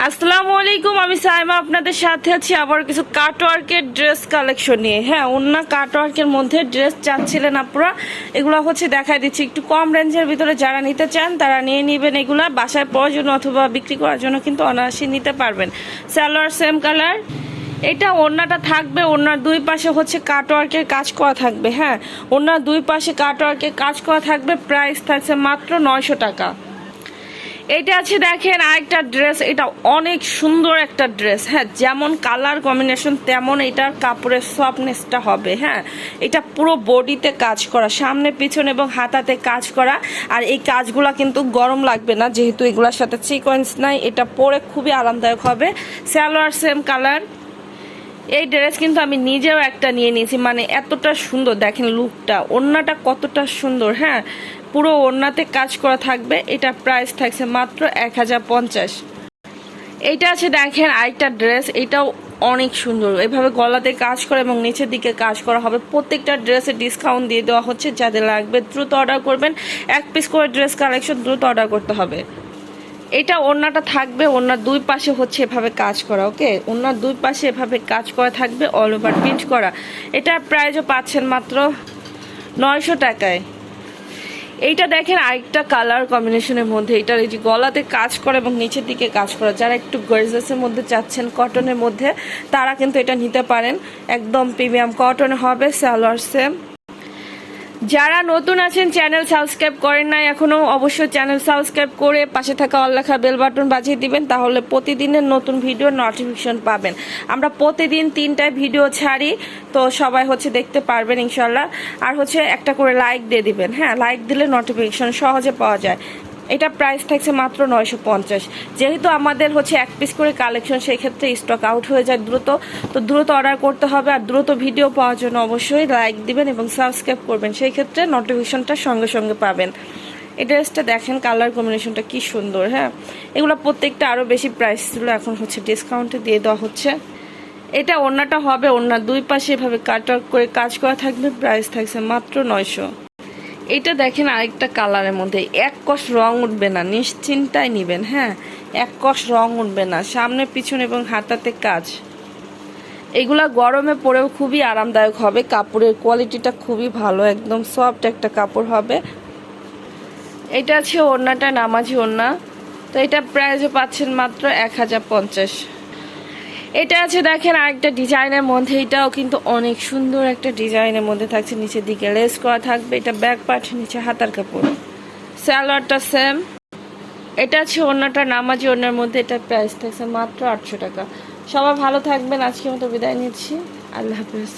আসসালামু আলাইকুম, আমি সাইমা, আপনাদের সাথে আছি আবার কিছু কাটওয়ার্কের ড্রেস কালেকশন নিয়ে। হ্যাঁ অন্য কাটওয়ার্কের মধ্যে ড্রেস চাচ্ছিলেন আপনারা এগুলো হচ্ছে দেখাই দিচ্ছি, একটু কম রেঞ্জের ভিতরে যারা নিতে চান, তারা নিয়ে নেবেন এগুলা। বাসায় পড়ার জন্য অথবা বিক্রি করার জন্য কিন্তু অনায়াসে নিতে পারবেন। Salwar same colour. এটা ওড়নাটা থাকবে ওড়নার দুই পাশে হচ্ছে কাটওয়ার্কের কাজ করা থাকবে হ্যাঁ। ওড়নার দুই পাশে কাটওয়ার্কের কাজ করা থাকবে, প্রাইস থাকছে মাত্র নয়শো টাকা। এটা আছে দেখেন আরেকটা ড্রেস এটা অনেক সুন্দর একটা ড্রেস হ্যাঁ যেমন কালার কম্বিনেশন তেমন এটার কাপড়ের সফটনেসটা হবে হ্যাঁ। এটা পুরো বডিতে কাজ করা, সামনে, পিছনে এবং হাতাতে কাজ করা, আর এই কাজগুলা কিন্তু গরম লাগবে না, যেহেতু এগুলোর সাথে সিকোয়েন্স নাই, এটা পরে খুবই আরামদায়ক হবে। সালোয়ার সেম কালার এই ড্রেস কিন্তু আমি নিজেও একটা নিয়ে নিয়েছি। মানে এতটা সুন্দর, দেখেন লুকটা ওড়নাটা কতটা সুন্দর হ্যাঁ? পুরো ওড়নাতে কাজ করা থাকবে, এটা প্রাইস থাকছে মাত্র এক হাজার পঞ্চাশ। এইটা আছে দেখেন আরেকটা ড্রেস, এটাও অনেক সুন্দর। এভাবে গলাতে কাজ করা এবং নিচের দিকে কাজ করা হবে। প্রত্যেকটা ড্রেসে ডিসকাউন্ট দিয়ে দেওয়া হচ্ছে, যাদের লাগবে দ্রুত অর্ডার করবেন। এক পিস করে ড্রেস কালেকশন দ্রুত অর্ডার করতে হবে। এটা ওড়নাটা থাকবে, ওড়নার দুই পাশে হচ্ছে এভাবে কাজ করা, ওকে? ওড়নার দুই পাশে এভাবে কাজ করা থাকবে অল ওভার প্রিন্ট করা। এটার প্রাইসও পাচ্ছেন মাত্র নয়শো টাকায়। এইটা দেখেন আরেকটা কালার কম্বিনেশনের মধ্যে, এটার এই যে গলাতে কাজ করা এবং নিচের দিকে কাজ করা, যারা একটু গর্জাসের মধ্যে চাচ্ছেন কটনের মধ্যে, তারা কিন্তু এটা নিতে পারেন। একদম প্রিমিয়াম কটন হবে সালোয়ার সেম যারা নতুন আছেন চ্যানেল সাবস্ক্রাইব করেন নাই এখনও অবশ্যই চ্যানেল সাবস্ক্রাইব করে পাশে থাকা অল্লেখা বেল বাটন বাজিয়ে দিবেন, তাহলে প্রতিদিনের নতুন ভিডিও নোটিফিকেশন পাবেন। আমরা প্রতিদিন তিনটায় ভিডিও ছাড়ি, তো সবাই হচ্ছে দেখতে পারবেন ইনশাল্লাহ। আর হচ্ছে একটা করে লাইক দিয়ে দিবেন হ্যাঁ লাইক দিলে নোটিফিকেশন সহজে পাওয়া যায়। এটা প্রাইস থাকছে মাত্র নয়শো পঞ্চাশ। যেহেতু আমাদের হচ্ছে এক পিস করে কালেকশন সেই ক্ষেত্রে স্টক আউট হয়ে যায় দ্রুত। তো দ্রুত অর্ডার করতে হবে আর দ্রুত ভিডিও পাওয়ার জন্য অবশ্যই লাইক দিবেন এবং সাবস্ক্রাইব করবেন। সেই ক্ষেত্রে নোটিফিকেশনটা সঙ্গে সঙ্গে পাবেন। এই ড্রেসটা দেখেন কালার কম্বিনেশনটা কি সুন্দর হ্যাঁ? এগুলো প্রত্যেকটা আরও বেশি প্রাইস ছিল, এখন হচ্ছে ডিসকাউন্টে দিয়ে দেওয়া হচ্ছে। এটা ওড়নাটা হবে ওড়নার দুই পাশে এভাবে কাট করে কাজ করা থাকবে প্রাইস থাকছে মাত্র নয়শো। এটা দেখেন আরেকটা কালারের মধ্যে। এক কষ রং উঠবে না, নিশ্চিন্তায় নিবেন হ্যাঁ? এক কষ রং উঠবে না, সামনে, পিছনে এবং হাতাতে কাজ। এগুলা গরমে পরেও খুবই আরামদায়ক হবে, কাপড়ের কোয়ালিটিটা খুবই ভালো, একদম সফট একটা কাপড় হবে। এটা আছে ওড়নাটা, নামাজি ওড়না। তো এটা প্রাইসে পাচ্ছেন মাত্র এক হাজার পঞ্চাশ। এটা আছে দেখেন আরেকটা ডিজাইনের মধ্যে, এটাও কিন্তু অনেক সুন্দর একটা ডিজাইনের মধ্যে থাকছে। নিচের দিকে লেস করা থাকবে, এটা ব্যাক পার্ট, নিচে হাতার কাপড়। স্যালোয়ারটা সেম এটা আছে অন্যটা নামাজি অন্যের মধ্যে, এটা প্রাইস থাকছে মাত্র আটশো টাকা। সবাই ভালো থাকবেন আজকে মতো বিদায় নিচ্ছি। আল্লাহ হাফিজ।